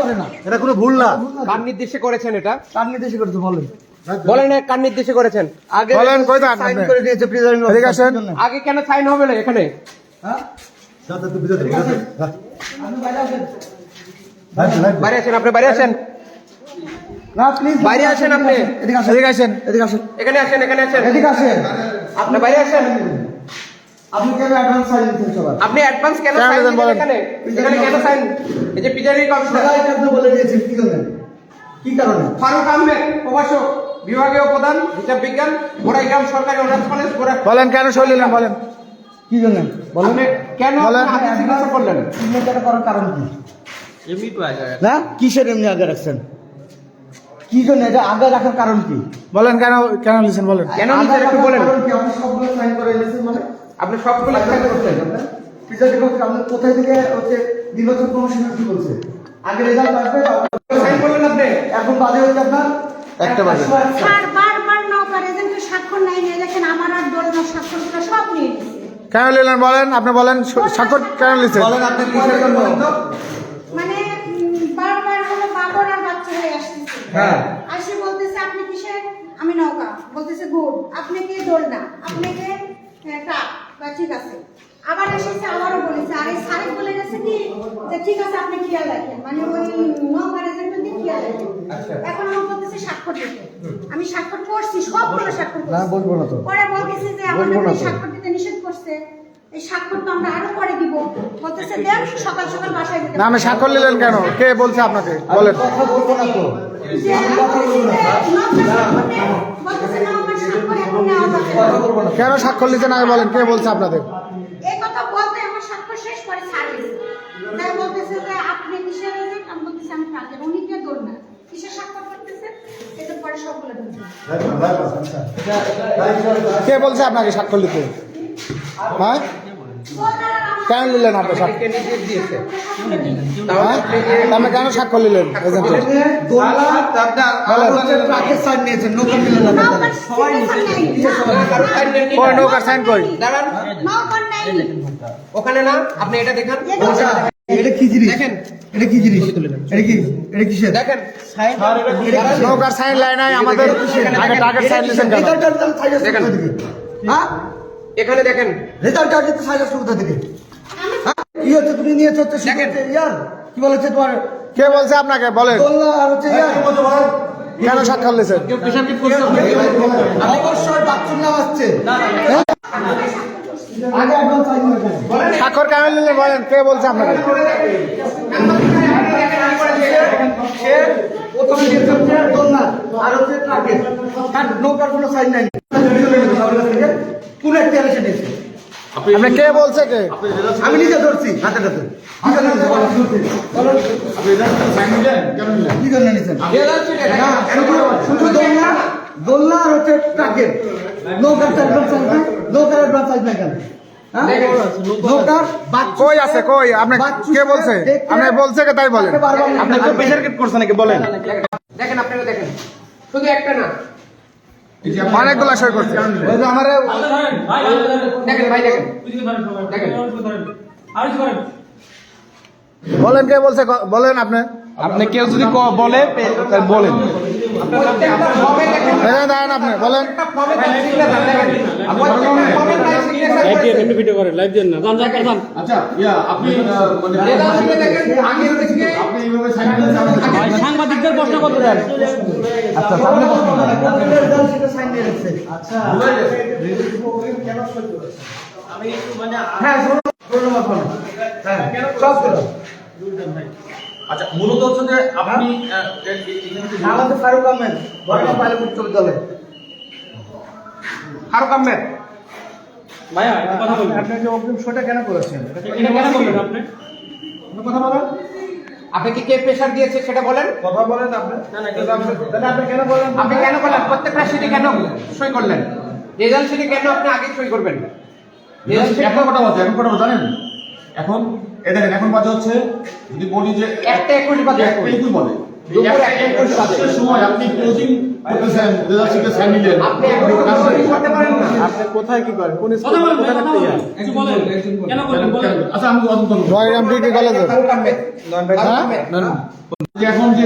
করে না। এটা কোনো ভুল না। কার নির্দেশে করেছেন এটা? কার নির্দেশে করেছে বলেন। বলেন কার নির্দেশে করেছেন? আগে বলেন, কই যান সাইন করে দিয়েছে প্রিজাইডিং এদিকে আসেন। আগে কেন সাইন হবে না এখানে? হ্যাঁ? বাইরে আসেন বাইরে আসেন আপনি বাইরে আসেন। না প্লিজ বাইরে আসেন আপনি। এদিকে আসেন এদিকে আসেন। এদিকে আসেন। এখানে আসেন এখানে আসেন। এদিকে আসেন। আপনি বাইরে আসেন। আপনি কেন অ্যাডভান্স সাইন দিচ্ছেন সবার আপনি অ্যাডভান্স কেন সাইন বলেন? এখানে? এখানে কেন সাইন এই যে পিজারি কমিশনার সবাই আপনি বলে দিয়েছেন কি কারণে? কি কারণে? ফারুক আহমেদ প্রভাষক বিভাগীয় প্রধান হিসাব বিজ্ঞান গোড়াইগ্রাম সরকারি অনার্স কলেজ বলেন কেন সই নিলেন বলেন। কি জন্য বলেন। কেন। আপনি হাতে signature করলেন? সিগনেচারটা করার কারণ কি? না? কিসের এমনি আগে রাখছেন? কি জন্য এটা আগে রাখার কারণ কি? বলেন কেন কেন লিখছেন বলেন। কেন আগে একটু বলেন। কি? আপনি সবগুলো সাইন করে এনেছেন মানে? আপনি সবগুলো সাইন করছেন। টিচার করছে আপনি কোথায় থেকে হচ্ছে নির্বাচন কমিশনের কি বলছে আগে রেজাল্ট আসবে সাইন করলেন আপনি। এখন বাজে হচ্ছে আপনার? একটা বাজে। স্যার বারবার নৌকার এজেন্টের স্বাক্ষর নাই নিয়ে দেখেন আমার আর দোলনার স্বাক্ষরগুলো সব নিয়ে নিছে। কেন নিলেন বলেন? আপনি বলেন স্বাক্ষর কেন লিখছেন বলেন আপনি কিসের জন্য মানে বারবার হলো বাবর আর বাচ্চা হয়ে আসতেছে। হ্যাঁ। আসি বলতেছে আপনি কিসে? আমি নৌকা। বলতেছে গুড আপনি কি দোলনা আপনি কি? বা ঠিক আছে। আবার এসেছে আবারও বলেছে। আর এই সারেক বলে গেছে কি যে ঠিক আছে আপনি খেয়াল রাখেন। মানে ওই খেয়াল রাখেন। এখন আমার বলতেছে স্বাক্ষর দিতে। আমি স্বাক্ষর করছি সবগুলো স্বাক্ষর না বলব না তো। পরে বলতেছে যে আমাদের। স্বাক্ষর দিতে নিষেধ করছে। এই স্বাক্ষর তো আমরা আরও পরে দিব। বলতেছে দেন সকাল সকাল বাসায় যেতে না আমি স্বাক্ষর নিলেন কেন? কে বলছে আপনাকে? বলেন। কথা বলব না তো। নেই। কেন স্বাক্ষর নিতেন আগে বলেন? কে বলছে আপনাদের? কে বলছে আপনাকে স্বাক্ষর নিতে? হ্যাঁ? কেন নিলেন আপনি হ্যাঁ? আপনি কেন স্বাক্ষর নিলেন এজেন্টের নৌকার? কই সাইন কই? ওখানে না আপনি এটা দেখান। এটা কি জিনিস? দেখেন। এটা কি জিনিস? এটা কি? এটা কিসের? দেখেন। নৌকার সাইন লাইন আমাদের আগে টাকার সাইন নিছেন কেন? রেজাল্ট রেজাল্ট সাইজ আসছে কোথা থেকে? হ্যাঁ? এখানে দেখেন। রেজাল্ট আসছে তো সাইজ থেকে? হ্যাঁ? কি হচ্ছে তুমি নিয়েছো হচ্ছে ইয়ার কি বলেছে তোমার? কে বলছে আপনাকে? বলেন। আর হচ্ছে ইয়ার। কেন স্বাক্ষর নিছেন অবশ্যই বাচ্চুর নাম আসছে। হ্যাঁ? স্বাক্ষর নিলেন? বলেন কে বলছে আপনাকে? নৌকার কোনো সাইন নাই। কোন একটা দিয়েছে। আপনি কে বলছে কে? আমি নিজে ধরছি হাতে দোলনা? আর হচ্ছে ট্রাকের নৌকার নৌকার কেন? কই আছে কই? আপনি বাচ্চু কে বলছে আপনি বলছে কে তাই বলেন? আপনি করছেন নাকি? বলেন। দেখেন আপনারা দেখেন। শুধু একটা না অনেকগুলা সই করছে আমারে দেখেন ভাই দেখেন দেখেন বলেন কে বলছে বলেন আপনি আপনি কেউ যদি বলে বলেন দাঁড়ান আপনি বলেন ভিডিও করে লাইভ না আচ্ছা ইয়া আপনি মানে সাংবাদিকদের প্রশ্ন করতে দেন? আচ্ছা সামনে আচ্ছা। হ্যাঁ হ্যাঁ আচ্ছা মূলত হচ্ছে যে আপনি আমাদের ফারুক আহমেদ বর্তমান পাইলট উচ্চ বিদ্যালয়। ফারুক আহমেদ। ভাইয়া কথা বলবেন আপনি যে অগ্রিম শোটা কেন করেছেন? এটা কেন বলবেন আপনি? কথা বলেন। আপনি কি কে প্রেশার দিয়েছে সেটা বলেন? কথা বলেন আপনি। তাহলে আপনি কেন বলেন? আপনি কেন করলেন প্রত্যেকটা সিটে কেন সই করলেন? রেজাল্ট সিটে কেন আপনি আগে সই করবেন? এখন কটা বাজে এখন কটা বাজে জানেন? এখন এ দেখেন এখন বাজে হচ্ছে যদি বলি যে একটা একুশ বাজে একটা। একুশ। বাজে আপনি কোথায় কি করেন? কোন আচ্ছা আমি এখন যে